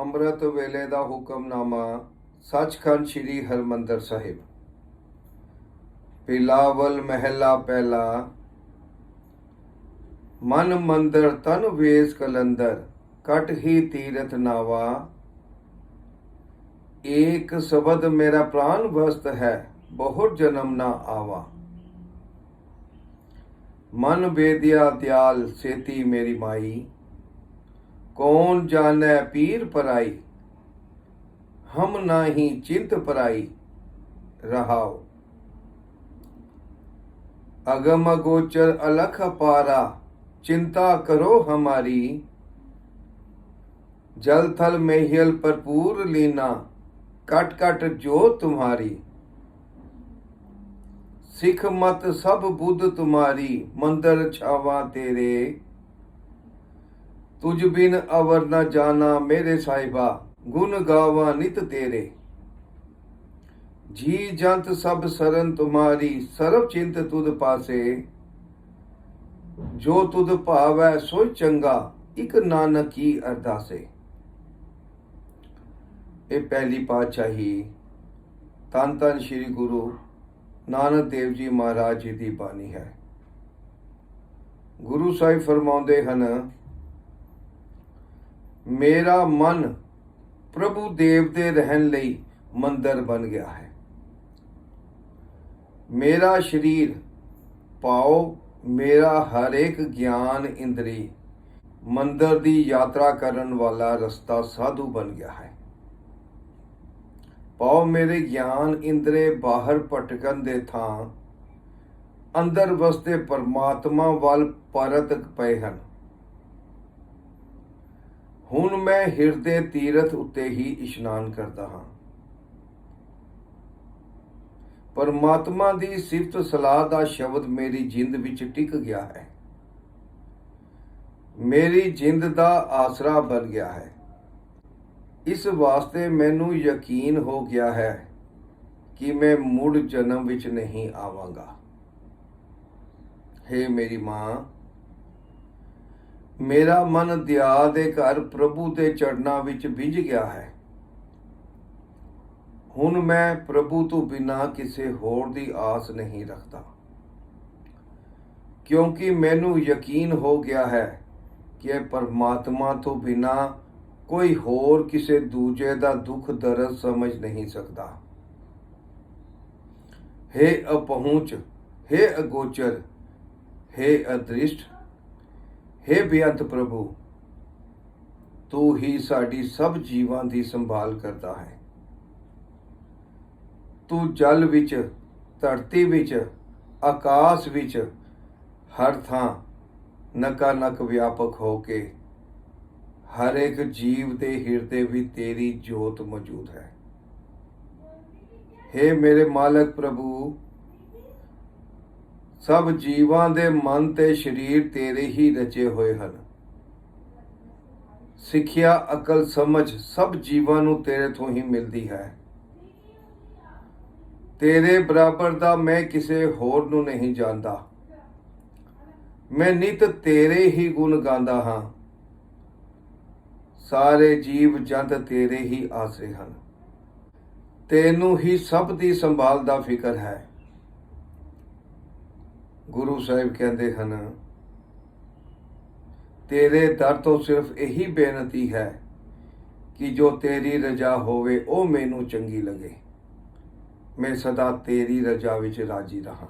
ਅੰਮ੍ਰਿਤ ਵੇਲੇ ਦਾ ਹੁਕਮਨਾਮਾ ਸੱਚਖੰਡ ਸ੍ਰੀ ਹਰਮੰਦਰ ਸਾਹਿਬ। ਪਿਲਾਵਲ ਮਹਿਲਾ ਪਹਿਲਾ, ਮਨ ਮੰਦਰ ਤਨ ਵੇਸ ਕਲੰਦਰ, ਕਟ ਹੀ ਤੀਰਥ ਨਾਵਾ। ਏਕ ਸ਼ਬਦ ਮੇਰਾ ਪ੍ਰਾਨ ਵਸਤ ਹੈ ਬਹੁਤ ਜਨਮ ਨਾ ਆਵਾ। ਮਨ ਵੇਦਿਆ ਦਿਆਲ ਸੇਤੀ ਮੇਰੀ ਮਾਈ ਕੌਣ ਜਾਣੈ ਪੀਰ ਪਰਾਈ ਹਮ ਨਾਹੀ ਚਿੰਤ ਪਰਾਈ ਰਹਾਓ ਅਗਮ ਅਗੋਚਰ ਅਲਖ ਪਾਰਾ चिंता करो हमारी जल थल मेहियल भरपूर लीना कट कट जो तुम्हारी सिख मत सब बुद्ध तुम्हारी मंदिर छावा तेरे ਤੁਜ ਬਿਨ ਅਵਰ ਨਾ ਜਾਣਾ ਮੇਰੇ ਸਾਹਿਬਾ, ਗੁਣ ਗਾਵਾ ਨਿਤ ਤੇਰੇ। ਜੀ ਜੰਤ ਸਭ ਸਰਨ ਤੁਮਾਰੀ, ਸਰਬ ਚਿੰਤ ਤੁਧ ਪਾਸੇ। ਜੋ ਤੁਧ ਭਾਵੈ ਸੋ ਚੰਗਾ, ਇਕ ਨਾਨਕੀ ਅਰਦਾਸੇ। ਇਹ ਪਹਿਲੀ ਪਾਤਸ਼ਾਹੀ ਤਨ ਤਨ ਸ੍ਰੀ ਗੁਰੂ ਨਾਨਕ ਦੇਵ ਜੀ ਮਹਾਰਾਜ ਜੀ ਦੀ ਬਾਣੀ ਹੈ। ਗੁਰੂ ਸਾਹਿਬ ਫਰਮਾਉਂਦੇ ਹਨ ਮੇਰਾ ਮਨ ਪ੍ਰਭੂ ਦੇਵ ਦੇ ਰਹਿਣ ਲਈ ਮੰਦਰ ਬਣ ਗਿਆ ਹੈ। ਮੇਰਾ ਸਰੀਰ, ਪਾਓ, ਮੇਰਾ ਹਰੇਕ ਗਿਆਨ ਇੰਦਰੀ, ਮੰਦਰ ਦੀ ਯਾਤਰਾ ਕਰਨ ਵਾਲਾ ਰਸਤਾ ਸਾਧੂ ਬਣ ਗਿਆ ਹੈ। ਪਾਓ ਮੇਰੇ ਗਿਆਨ ਇੰਦਰੇ ਬਾਹਰ ਭਟਕਣ ਦੇ ਥਾਂ, ਅੰਦਰ ਵਸਦੇ ਪਰਮਾਤਮਾ ਵੱਲ ਪਰਤ ਪਏ ਹਨ। ਹੁਣ ਮੈਂ ਹਿਰਦੇ ਤੀਰਥ ਉੱਤੇ ਹੀ ਇਸ਼ਨਾਨ ਕਰਦਾ ਹਾਂ। ਪਰਮਾਤਮਾ ਦੀ ਸਿਫਤ ਸਲਾਹ ਦਾ ਸ਼ਬਦ ਮੇਰੀ ਜਿੰਦ ਵਿੱਚ ਟਿਕ ਗਿਆ ਹੈ। ਮੇਰੀ ਜਿੰਦ ਦਾ ਆਸਰਾ ਬਣ ਗਿਆ ਹੈ। ਇਸ ਵਾਸਤੇ ਮੈਨੂੰ ਯਕੀਨ ਹੋ ਗਿਆ ਹੈ ਕਿ ਮੈਂ ਮੁੜ ਜਨਮ ਵਿੱਚ ਨਹੀਂ ਆਵਾਂਗਾ। ਹੇ ਮੇਰੀ ਮਾਂ ਮੇਰਾ ਮਨ ਦਿਆ ਦੇ ਘਰ ਪ੍ਰਭੂ ਦੇ ਚੜਨਾ ਵਿੱਚ ਵਿਝ ਗਿਆ ਹੈ ਹੁਣ ਮੈਂ ਪ੍ਰਭੂ ਤੋਂ ਬਿਨਾ ਕਿਸੇ ਹੋਰ ਦੀ ਆਸ ਨਹੀਂ ਰੱਖਦਾ ਕਿਉਂਕਿ ਮੈਨੂੰ ਯਕੀਨ ਹੋ ਗਿਆ ਹੈ ਕਿ ਪਰਮਾਤਮਾ ਤੋਂ ਬਿਨਾ ਕੋਈ ਹੋਰ ਕਿਸੇ ਦੂਜੇ ਦਾ ਦੁੱਖ ਦਰਦ ਸਮਝ ਨਹੀਂ ਸਕਦਾ हे ਅਪਹੁੰਚ हे ਅਗੋਚਰ हे ਅਦ੍ਰਿਸ਼ਟ हे ਬੇਅੰਤ ਪ੍ਰਭੂ, ਤੂੰ ਹੀ ਸਾਡੀ ਸਭ ਜੀਵਾਂ ਦੀ ਸੰਭਾਲ ਕਰਦਾ ਹੈ। ਤੂੰ ਜਲ ਵਿੱਚ, ਧਰਤੀ ਵਿੱਚ, ਆਕਾਸ਼ ਵਿੱਚ ਹਰ ਥਾਂ ਨਕਾ ਨਕ ਵਿਆਪਕ ਹੋ ਕੇ ਹਰ ਇੱਕ ਜੀਵ ਦੇ ਹਿਰਦੇ ਵਿੱਚ ਤੇਰੀ ਜੋਤ ਮੌਜੂਦ ਹੈ। हे ਮੇਰੇ ਮਾਲਕ ਪ੍ਰਭੂ ਸਭ ਜੀਵਾਂ ਦੇ ਮਨ ਤੇ ਸਰੀਰ ਤੇਰੇ ਹੀ ਰਚੇ ਹੋਏ ਹਨ। ਸਿੱਖਿਆ, ਅਕਲ, ਸਮਝ ਸਭ ਜੀਵਾਂ ਨੂੰ ਤੇਰੇ ਤੋਂ ਹੀ ਮਿਲਦੀ ਹੈ। ਤੇਰੇ ਬਰਾਬਰ ਦਾ ਮੈਂ ਕਿਸੇ ਹੋਰ ਨੂੰ ਨਹੀਂ ਜਾਣਦਾ। ਮੈਂ ਨਿਤ ਤੇਰੇ ਹੀ ਗੁਣ ਗਾਉਂਦਾ ਹਾਂ। ਸਾਰੇ ਜੀਵ ਜੰਤ ਤੇਰੇ ਹੀ ਆਸਰੇ ਹਨ। ਤੈਨੂੰ ਹੀ ਸਭ ਦੀ ਸੰਭਾਲ ਦਾ ਫਿਕਰ ਹੈ। ਗੁਰੂ ਸਾਹਿਬ ਕਹਿੰਦੇ ਹਨ, ਤੇਰੇ ਦਰ ਤੋਂ ਸਿਰਫ ਇਹੀ ਬੇਨਤੀ ਹੈ ਕਿ ਜੋ ਤੇਰੀ ਰਜ਼ਾ ਹੋਵੇ, ਉਹ ਮੈਨੂੰ ਚੰਗੀ ਲੱਗੇ। ਮੈਂ ਸਦਾ ਤੇਰੀ ਰਜ਼ਾ ਵਿੱਚ ਰਾਜੀ ਰਹਾ।